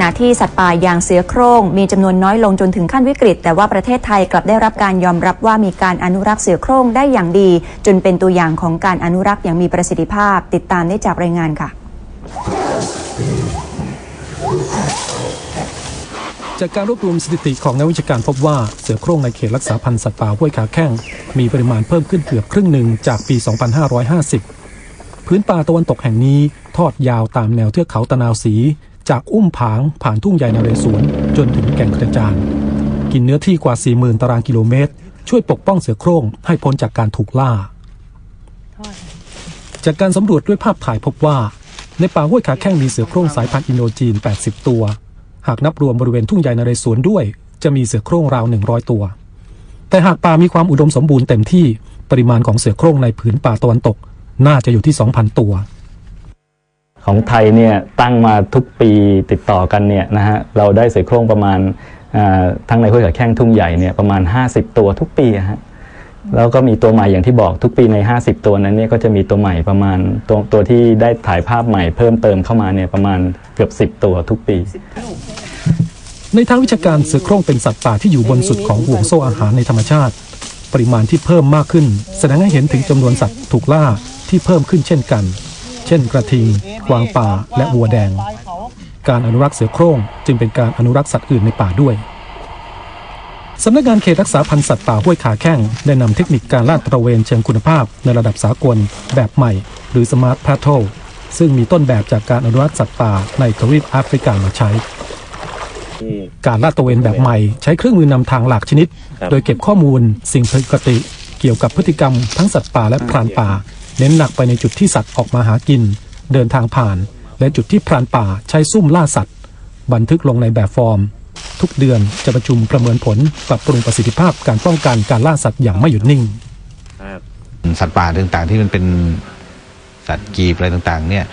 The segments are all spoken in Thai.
ณะที่สัตว์ป่าอย่างเสือโคร่งมีจำนวนน้อยลงจนถึงขั้นวิกฤต แต่ว่าประเทศไทยกลับได้รับการยอมรับว่ามีการอนุรักษ์เสือโคร่งได้อย่างดี จนเป็นตัวอย่างของการอนุรักษ์อย่างมีประสิทธิภาพ ติดตามได้จากรายงานค่ะ จากการรวบรวมสถิติของนักวิชาการพบว่าเสือโคร่งในเขตรักษาพันธุ์สัตว์ป่าห้วยขาแข้งมีปริมาณเพิ่มขึ้นเกือบครึ่งหนึ่งจากปี 2550 พื้นป่าตะวันตกแห่งนี้ทอดยาวตามแนวเทือกเขาตะนาวสี จากอุ้มผางผ่านทุ่งใหญ่นเรศวรจนถึงแก่งกระจานกินเนื้อที่กว่า 40,000 ตารางกิโลเมตร ช่วยปกป้องเสือโคร่งให้พ้นจากการถูกล่า จากการสำรวจด้วยภาพถ่ายพบว่า ในป่าห้วยขาแข้งมีเสือโคร่งสายพันธุ์อินโดจีน 80 ตัว หากนับรวมบริเวณทุ่งใหญ่นเรศวรด้วย จะมีเสือโคร่งราว 100 ตัว แต่หากป่ามีความอุดมสมบูรณ์เต็มที่ปริมาณของเสือโคร่งในผืนป่าตะวันตก น่าจะอยู่ที่ 2,000 ตัว ของไทยเนี่ยตั้งมาทุกปีติดต่อกันเนี่ยนะฮะเราได้เสือโคร่งประมาณทั้งในห้วยขาแข้งทุ่งใหญ่เนี่ยประมาณ 50 ตัวทุกปีฮะแล้วก็มีตัวใหม่อย่างที่บอกทุกปีใน 50 ตัวนั้นเนี่ยก็จะมีตัวใหม่ประมาณตัวตัวที่ได้ถ่ายภาพใหม่เพิ่มเติมเข้ามาเนี่ยประมาณเกือบ 10 ตัวทุกปี ในทางวิชาการเสือโคร่งเป็นสัตว์ป่าที่อยู่บนสุดของห่วงโซ่อาหารในธรรมชาติ ปริมาณที่เพิ่มมากขึ้น แสดงให้เห็นถึงจำนวนสัตว์ถูกล่าที่เพิ่มขึ้นเช่นกัน ช่นกระทิงกวางป่าและวัวแดง การอนุรักษ์เสือโคร่งจึงเป็นการอนุรักษ์สัตว์อื่นในป่าด้วยสำนักงานเขตรักษาพันธุ์สัตว์ป่าห้วยขาแข้งได้นำเทคนิคการลาดตระเวนเชิงคุณภาพในระดับสากล แบบใหม่ หรือ Smart Patrol ซึ่งมีต้นแบบจากการอนุรักษ์สัตว์ป่าในทวีปแอฟริกามาใช้ การลาดตระเวนแบบใหม่ ใช้เครื่องมือนำทางหลากชนิด โดยเก็บข้อมูล สิ่งผิดปกติ เกี่ยวกับพฤติกรรมทั้งสัตว์ป่าและพรานป่า เน้นหนักไปในจุดที่สัตว์ออกมาหากิน เดินทางผ่าน และจุดที่พรานป่าใช้ซุ่มล่าสัตว์ บันทึกลงในแบบฟอร์ม ทุกเดือนจะประชุมประเมินผลปรับปรุงประสิทธิภาพการป้องกันการล่าสัตว์อย่างไม่หยุดนิ่งสัตว์ป่าต่างๆที่มันเป็นสัตว์กีบอะไรต่างๆ เนี่ย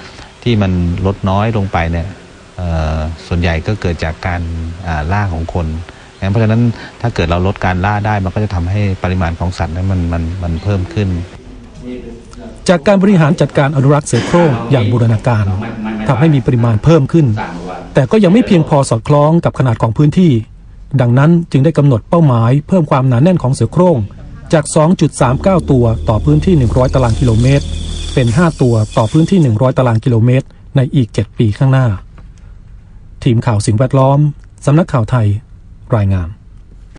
ที่มันลดน้อยลงไปเนี่ยส่วนใหญ่ก็เกิดจากการล่าของคนเพราะฉะนั้นถ้าเกิดเราลดการล่าได้มันก็จะทำให้ปริมาณของสัตว์นั้นมันมันมันเพิ่มขึ้น จากการบริหารจัดการอนุรักษ์เสือโคร่งอย่างบูรณาการทำให้มีปริมาณเพิ่มขึ้น แต่ก็ยังไม่เพียงพอสอดคล้องกับขนาดของพื้นที่ ดังนั้นจึงได้กำหนดเป้าหมายเพิ่มความหนาแน่นของเสือโคร่งจาก 2.39 ตัวต่อพื้นที่ 100 ตารางกิโลเมตร เป็น 5 ตัวต่อพื้นที่ 100 ตารางกิโลเมตร ในอีก 7 ปีข้างหน้า ทีมข่าวสิ่งแวดล้อม สำนักข่าวไทย รายงาน